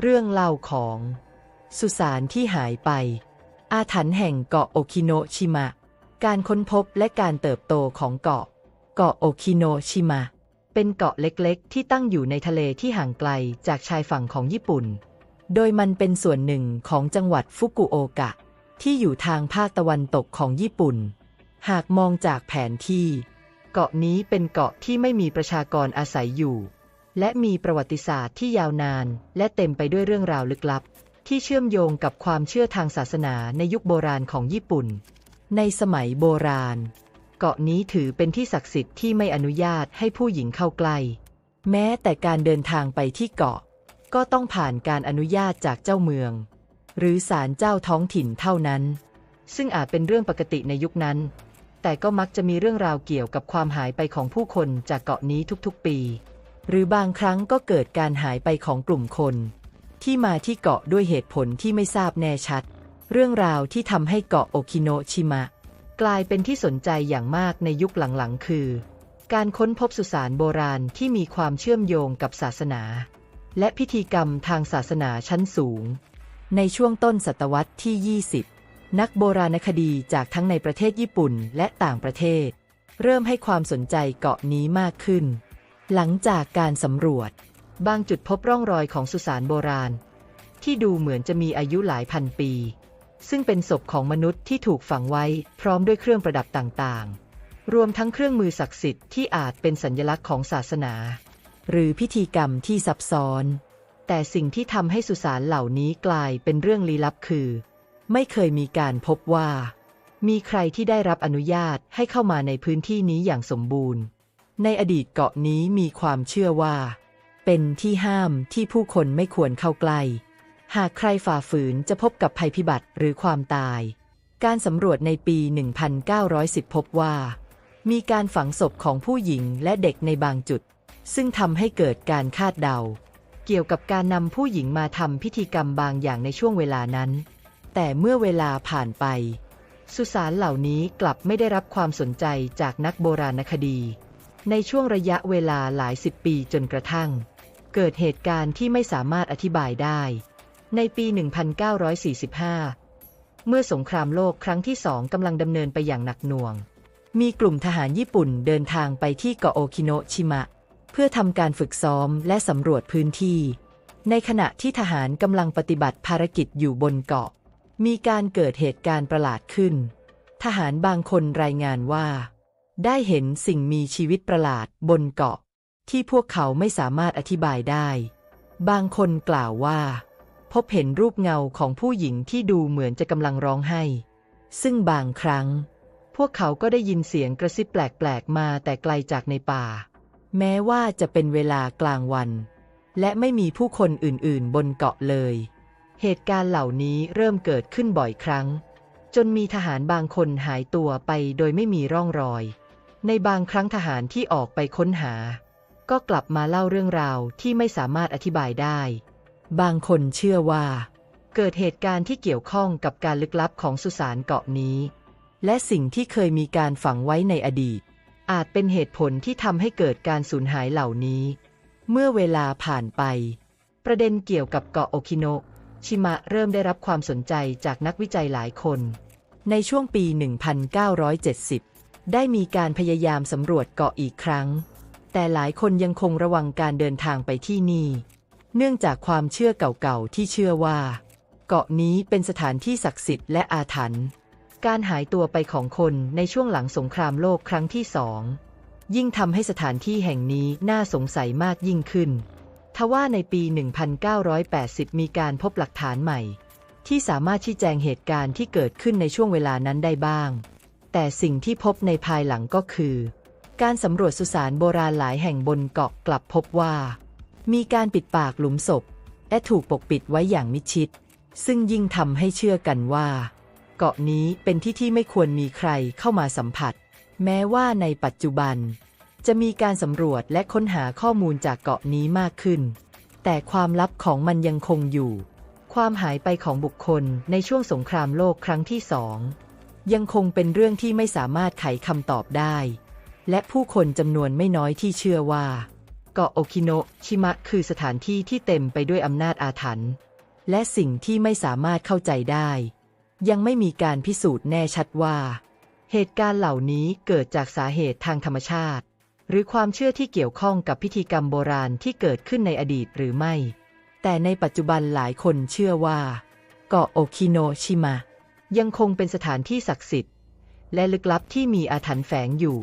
เรื่องเล่าของ สุสานที่หายไป อาถรรพ์แห่งเกาะโอคิโนชิมะ การค้นพบและการเติบโตของเกาะ เกาะโอคิโนชิมะ เป็นเกาะเล็กๆ ที่ตั้งอยู่ในทะเลที่ห่างไกลจากชายฝั่งของญี่ปุ่น โดยมันเป็นส่วนหนึ่งของจังหวัดฟุกุโอกะ ที่อยู่ทางภาคตะวันตกของญี่ปุ่น หากมองจากแผนที่ เกาะนี้เป็นเกาะที่ไม่มีประชากรอาศัยอยู่ และมีประวัติศาสตร์ที่ยาวนาน และเต็มไปด้วยเรื่องราวลึกลับ ที่เชื่อมโยงกับความเชื่อทางศาสนาในยุคโบราณของญี่ปุ่น ในสมัยโบราณ เกาะนี้ถือเป็นที่ศักดิ์สิทธิ์ที่ไม่อนุญาตให้ผู้หญิงเข้าใกล้ แม้แต่การเดินทางไปที่เกาะ ก็ต้องผ่านการอนุญาตจากเจ้าเมือง หรือศาลเจ้าท้องถิ่นเท่านั้น ซึ่งอาจเป็นเรื่องปกติในยุคนั้น แต่ก็มักจะมีเรื่องราวเกี่ยวกับความหายไปของผู้คนจากเกาะนี้ทุกๆ ปี หรือบางครั้งก็เกิดการหายไปของกลุ่มคน ที่มาที่เกาะด้วยเหตุผลที่ไม่ทราบแน่ชัด เรื่องราวที่ทำให้เกาะโอคิโนชิมะ กลายเป็นที่สนใจอย่างมากในยุคหลังๆ คือ การค้นพบสุสานโบราณที่มีความเชื่อมโยงกับศาสนา และพิธีกรรมทางศาสนาชั้นสูง ในช่วงต้นศตวรรษที่ 20 นักโบราณคดีจากทั้งในประเทศญี่ปุ่นและต่างประเทศ เริ่มให้ความสนใจเกาะนี้มากขึ้น หลังจากการสำรวจ บางจุดพบร่องรอยของสุสานโบราณ ที่ดูเหมือนจะมีอายุหลายพันปี ซึ่งเป็นศพของมนุษย์ที่ถูกฝังไว้พร้อมด้วยเครื่องประดับต่างๆ รวมทั้งเครื่องมือศักดิ์สิทธิ์ที่อาจเป็นสัญลักษณ์ของศาสนา หรือพิธีกรรมที่ซับซ้อน แต่สิ่งที่ทำให้สุสานเหล่านี้กลายเป็นเรื่องลี้ลับคือ ไม่เคยมีการพบว่า มีใครที่ได้รับอนุญาตให้เข้ามาในพื้นที่นี้อย่างสมบูรณ์ ในอดีตเกาะนี้มีความเชื่อว่า เป็นที่ห้ามที่ผู้คนไม่ควรเข้าใกล้ หากใครฝ่าฝืนจะพบกับภัยพิบัติหรือความตาย การสำรวจในปี 1910 พบว่า มีการฝังศพของผู้หญิงและเด็กในบางจุด ซึ่งทำให้เกิดการคาดเดา เกี่ยวกับการนำผู้หญิงมาทำพิธีกรรมบางอย่างในช่วงเวลานั้น แต่เมื่อเวลาผ่านไป สุสานเหล่านี้กลับไม่ได้รับความสนใจจากนักโบราณคดี ในช่วงระยะเวลาหลายสิบปีจนกระทั่ง เกิดเหตุการณ์ที่ไม่สามารถอธิบายได้ ในปี 1945 เมื่อสงครามโลกครั้งที่สองกำลังดำเนินไปอย่างหนักหน่วง มีกลุ่มทหารญี่ปุ่นเดินทางไปที่เกาะโอคิโนชิมะ เพื่อทำการฝึกซ้อมและสำรวจพื้นที่ ในขณะที่ทหารกำลังปฏิบัติภารกิจอยู่บนเกาะ มีการเกิดเหตุการณ์ประหลาดขึ้น ทหารบางคนรายงานว่า ได้เห็นสิ่งมีชีวิตประหลาดบนเกาะ ที่พวกเขาไม่สามารถอธิบายได้ บางคนกล่าวว่า พบเห็นรูปเงาของผู้หญิงที่ดูเหมือนจะกำลังร้องไห้ ซึ่งบางครั้ง พวกเขาก็ได้ยินเสียงกระซิบแปลกๆมาแต่ไกลจากในป่า แม้ว่าจะเป็นเวลากลางวัน และไม่มีผู้คนอื่นๆ บนเกาะเลย เหตุการณ์เหล่านี้เริ่มเกิดขึ้นบ่อยครั้ง จนมีทหารบางคนหายตัวไปโดยไม่มีร่องรอย ในบางครั้งทหารที่ออกไปค้นหา ก็กลับมาเล่าเรื่องราวที่ไม่สามารถอธิบายได้ บางคนเชื่อว่า เกิดเหตุการณ์ที่เกี่ยวข้องกับการลึกลับของสุสานเกาะนี้ และสิ่งที่เคยมีการฝังไว้ในอดีต อาจเป็นเหตุผลที่ทำให้เกิดการสูญหายเหล่านี้ เมื่อเวลาผ่านไป ประเด็นเกี่ยวกับเกาะโอคิโนะชิมะเริ่มได้รับความสนใจจากนักวิจัยหลายคน ในช่วงปี 1970 ได้มีการพยายามสำรวจเกาะอีกครั้ง แต่หลายคนยังคงระวังการเดินทางไปที่นี่ เนื่องจากความเชื่อเก่าๆที่เชื่อว่า เกาะนี้เป็นสถานที่ศักดิ์สิทธิ์และอาถรรพ์ การหายตัวไปของคนในช่วงหลังสงครามโลกครั้งที่สองยิ่งทำให้สถานที่แห่งนี้น่าสงสัยมากยิ่งขึ้น ทว่าในปี 1980 มีการพบหลักฐานใหม่ ที่สามารถชี้แจงเหตุการณ์ที่เกิดขึ้นในช่วงเวลานั้นได้บ้าง แต่สิ่งที่พบในภายหลังก็คือ การสำรวจสุสานโบราณหลายแห่งบนเกาะกลับพบว่า มีการปิดปากหลุมศพ และถูกปกปิดไว้อย่างมิชิด ซึ่งยิ่งทำให้เชื่อกันว่า เกาะนี้เป็นที่ที่ไม่ควรมีใครเข้ามาสัมผัส แม้ว่าในปัจจุบัน จะมีการสำรวจและค้นหาข้อมูลจากเกาะนี้มากขึ้น แต่ความลับของมันยังคงอยู่ ความหายไปของบุคคลในช่วงสงครามโลกครั้งที่สอง ยังคงเป็นเรื่องที่ไม่สามารถไขคำตอบได้ และผู้คนจำนวนไม่น้อยที่เชื่อว่า เกาะโอคิโนะชิมะคือสถานที่ที่เต็มไปด้วยอำนาจอาถรรพ์และสิ่งที่ไม่สามารถเข้าใจได้ ยังไม่มีการพิสูจน์แน่ชัดว่า เหตุการณ์เหล่านี้เกิดจากสาเหตุทางธรรมชาติ หรือความเชื่อที่เกี่ยวข้องกับพิธีกรรมโบราณที่เกิดขึ้นในอดีตหรือไม่ แต่ในปัจจุบันหลายคนเชื่อว่า เกาะโอคิโนชิมะ ยังคงเป็นสถานที่ศักดิ์สิทธิ์ และลึกลับที่มีอาถรรพ์แฝงอยู่